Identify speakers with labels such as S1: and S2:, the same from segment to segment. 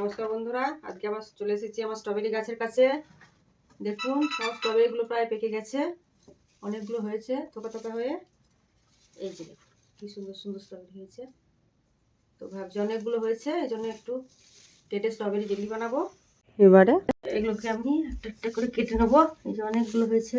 S1: নমস্কার বন্ধুরা আজকে আমার চলে এসেছি আমার স্ট্রবেরি গাছের কাছে দেখুন সব স্ট্রবেরিগুলো প্রায় পেকে গেছে অনেকগুলো হয়েছে থোকা থোকা হয়ে এই যে কি সুন্দর সুন্দর স্ট্রবেরি হয়েছে তো ভাবছি অনেকগুলো হয়েছে এই জন্য একটু কেটে স্ট্রবেরি জেলি বানাবো এবারে এগুলোকে আমি একটা একটা করে কেটে নেবো এই যে অনেকগুলো হয়েছে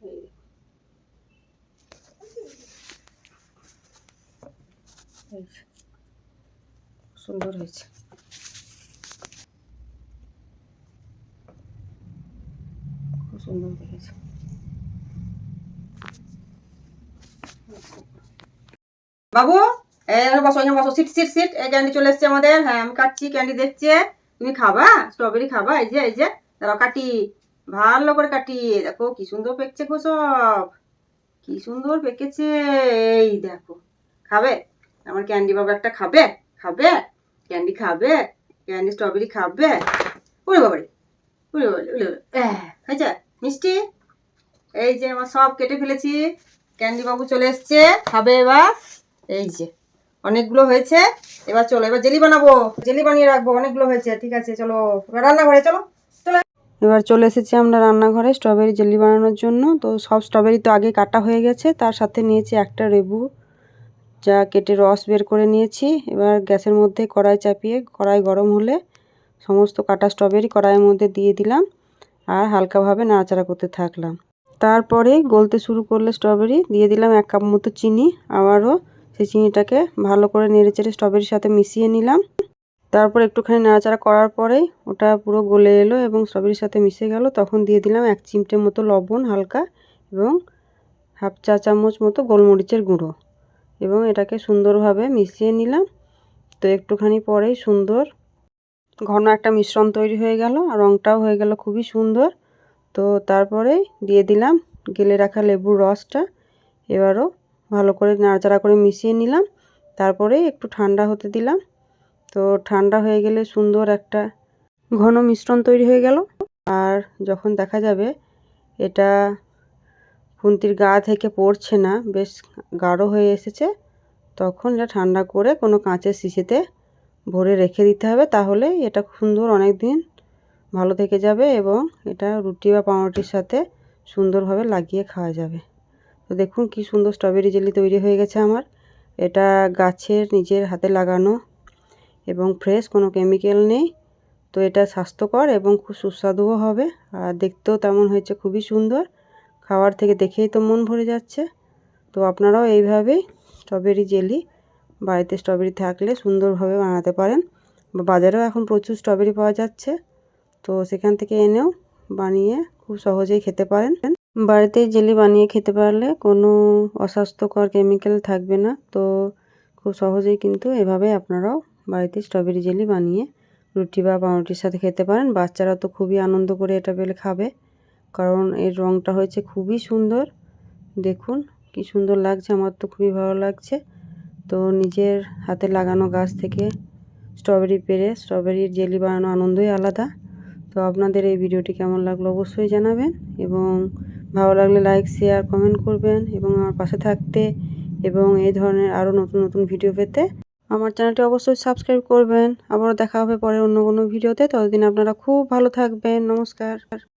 S1: সুন্দর হয়েছে খুব সুন্দর দেখেছে বাবু সিট সিট সিট এই ক্যান্ডি চলে এসছে আমাদের হ্যাঁ আমি কাটছি ক্যান্ডি দেখছে তুমি খাবা স্ট্রবেরি খাবা এই যে এই যে দাঁড়াও কাটি ভালো করে কাটিয়ে দেখো কি সুন্দর পেকছে গো সব কি সুন্দর পেকেছে এই দেখো খাবে আমার ক্যান্ডি বাবা একটা খাবে খাবে ক্যান্ডি খাবে ক্যান্ডি স্ট্রবেরি খাবে উড়ে বাবারে উড়ে উড়ে হয়েছে মিষ্টি এই যে আমার সব কেটে ফেলেছি ক্যান্ডি বাবু চলে এসছে খাবে এবার এই যে অনেকগুলো হয়েছে এবার চলো এবার জেলি বানাবো জেলি বানিয়ে রাখবো অনেকগুলো হয়েছে ঠিক আছে চলো এবার রান্নাঘরে চলো
S2: এবার চলে এসেছি আমরা রান্নাঘরে স্ট্রবেরি জেলি বানানোর জন্য তো সব স্ট্রবেরি তো আগে কাটা হয়ে গেছে তার সাথে নিয়েছি একটা রেবু যা কেটে রস বের করে নিয়েছি এবার গ্যাসের মধ্যে কড়াই চাপিয়ে কড়াই গরম হলে সমস্ত কাটা স্ট্রবেরি কড়াইয়ের মধ্যে দিয়ে দিলাম আর হালকাভাবে নাড়াচাড়া করতে থাকলাম তারপরে গলতে শুরু করলে স্ট্রবেরি দিয়ে দিলাম এক কাপ মতো চিনি আবারও সেই চিনিটাকে ভালো করে নেড়ে চেড়ে স্ট্রবেরির সাথে মিশিয়ে নিলাম তারপর একটুখানি নাড়াচাড়া করার পরে ওটা পুরো গলে এলো এবং স্ট্রবেরির সাথে মিশে গেল তখন দিয়ে দিলাম এক চিমটে মতো লবণ হালকা এবং হাফ চা চামচ মতো গোলমরিচের গুঁড়ো এবং এটাকে সুন্দরভাবে মিশিয়ে নিলাম তো একটুখানি পরেই সুন্দর ঘন একটা মিশ্রণ তৈরি হয়ে গেল আর রঙটাও হয়ে গেল খুবই সুন্দর তো তারপরে দিয়ে দিলাম গেলে রাখা লেবুর রসটা এবারও ভালো করে নাড়াচাড়া করে মিশিয়ে নিলাম তারপরে একটু ঠান্ডা হতে দিলাম তো ঠান্ডা হয়ে গেলে সুন্দর একটা ঘন মিশ্রণ তৈরি হয়ে গেল আর যখন দেখা যাবে এটা খুন্তির গা থেকে পড়ছে না বেশ গাঢ় হয়ে এসেছে তখন এটা ঠান্ডা করে কোনো কাঁচের শিশিতে ভরে রেখে দিতে হবে তাহলে এটা সুন্দর অনেক দিন ভালো থেকে যাবে এবং এটা রুটি বা পাউরুটির সাথে সুন্দরভাবে লাগিয়ে খাওয়া যাবে তো দেখুন কি সুন্দর স্ট্রবেরি জেলি তৈরি হয়ে গেছে আমার এটা গাছের নিজের হাতে লাগানো এবং ফ্রেশ কোনো কেমিক্যাল নেই তো এটা স্বাস্থ্যকর এবং খুব সুস্বাদুও হবে আর দেখতেও তেমন হয়েছে খুবই সুন্দর খাওয়ার থেকে দেখেই তো মন ভরে যাচ্ছে তো আপনারাও এইভাবেই স্ট্রবেরি জেলি বাড়িতে স্ট্রবেরি থাকলে সুন্দরভাবে বানাতে পারেন বা বাজারেও এখন প্রচুর স্ট্রবেরি পাওয়া যাচ্ছে তো সেখান থেকে এনেও বানিয়ে খুব সহজেই খেতে পারেন বাড়িতে জেলি বানিয়ে খেতে পারলে কোনো অস্বাস্থ্যকর কেমিক্যাল থাকবে না তো খুব সহজেই কিন্তু এভাবে আপনারাও বাড়িতে স্ট্রবেরি জেলি বানিয়ে রুটি বা পাউরুটির সাথে খেতে পারেন বাচ্চারা তো খুবই আনন্দ করে এটা পেলে খাবে কারণ এর রঙটা হয়েছে খুবই সুন্দর দেখুন কি সুন্দর লাগছে আমার তো খুবই ভালো লাগছে তো নিজের হাতে লাগানো গাছ থেকে স্ট্রবেরি পেরে স্ট্রবেরির জেলি বানানো আনন্দই আলাদা তো আপনাদের এই ভিডিওটি কেমন লাগলো অবশ্যই জানাবেন এবং ভালো লাগলে লাইক শেয়ার কমেন্ট করবেন এবং আমার পাশে থাকতে এবং এই ধরনের আরও নতুন নতুন ভিডিও পেতে আমার চ্যানেলটি অবশ্যই সাবস্ক্রাইব করবেন আবারও দেখা হবে পরে অন্য কোনো ভিডিওতে ততদিন আপনারা খুব ভালো থাকবেন নমস্কার